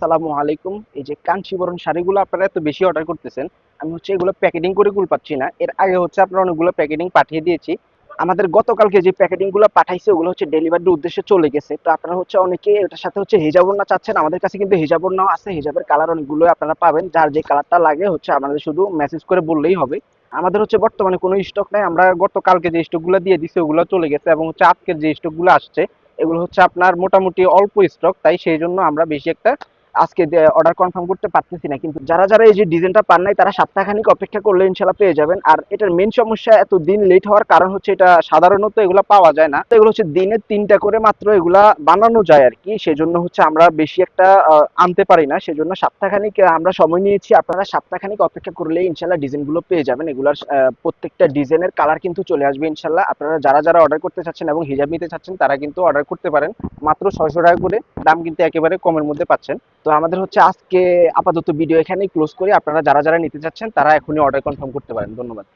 আসসালামু আলাইকুম। এই যে কাঞ্চিবরণ শাড়িগুলো আপনারা এত বেশি অর্ডার করতেছেন, আমি হচ্ছে এগুলো প্যাকেটিং করে কুল পাচ্ছি না। এর আগে হচ্ছে আপনারা অনেকগুলো প্যাকেটিং পাঠিয়ে দিয়েছি। আমাদের গতকালকে যে প্যাকেটিংগুলো পাঠাইছে, ওগুলো হচ্ছে ডেলিভারির উদ্দেশ্যে চলে গেছে। তো আপনারা হচ্ছে অনেকে এটার সাথে হচ্ছে হিজাবর্ণা চাচ্ছেন, আমাদের কাছে কিন্তু হিজাবর্ণাও আছে। হিজাবের কালার অনেকগুলো আপনারা পাবেন। যার যে কালারটা লাগে হচ্ছে আমাদের শুধু মেসেজ করে বললেই হবে। আমাদের হচ্ছে বর্তমানে কোনো স্টক নাই। আমরা গতকালকে যে স্টকগুলো দিয়ে দিছি, ওগুলো চলে গেছে এবং হচ্ছে আজকের যে স্টকগুলো আসছে, এগুলো হচ্ছে আপনার মোটামুটি অল্প স্টক তাই সেই জন্য আমরা বেশি একটা আজকে অর্ডার কনফার্ম করতে পারতেছি না, কিন্তু যারা যারা এই যে ডিজাইনটা পান নাই, তারা সপ্তাহখানিক অপেক্ষা করলে ইনশাল্লাহ পেয়ে যাবেন। আর এটার মেন সমস্যা এত দিন লেট হওয়ার কারণ হচ্ছে এটা সাধারণত এগুলো পাওয়া যায় না। তো এগুলো হচ্ছে দিনে তিনটা করে মাত্র এগুলা বানানো যায় আর কি। সেজন্য হচ্ছে আমরা বেশি একটা আনতে পারি না। সেজন্য সপ্তাহখানিক আমরা সময় নিয়েছি। আপনারা সপ্তাহখানিক অপেক্ষা করলে ইনশাল্লাহ ডিজাইনগুলো পেয়ে যাবেন। এগুলার প্রত্যেকটা ডিজাইনের কালার কিন্তু চলে আসবে ইনশাল্লাহ আপনারা যারা যারা অর্ডার করতে চাচ্ছেন এবং হিজাব নিতে চাচ্ছেন, তারা কিন্তু অর্ডার করতে পারেন। মাত্র ছয়শো টাকা করে, দাম কিন্তু একেবারে কমের মধ্যে পাচ্ছেন। তো আমাদের হচ্ছে আজকে আপাতত ভিডিও এখানেই ক্লোজ করি। আপনারা যারা যারা নিতে চাচ্ছেন, তারা এখনই অর্ডার কনফার্ম করতে পারেন। ধন্যবাদ।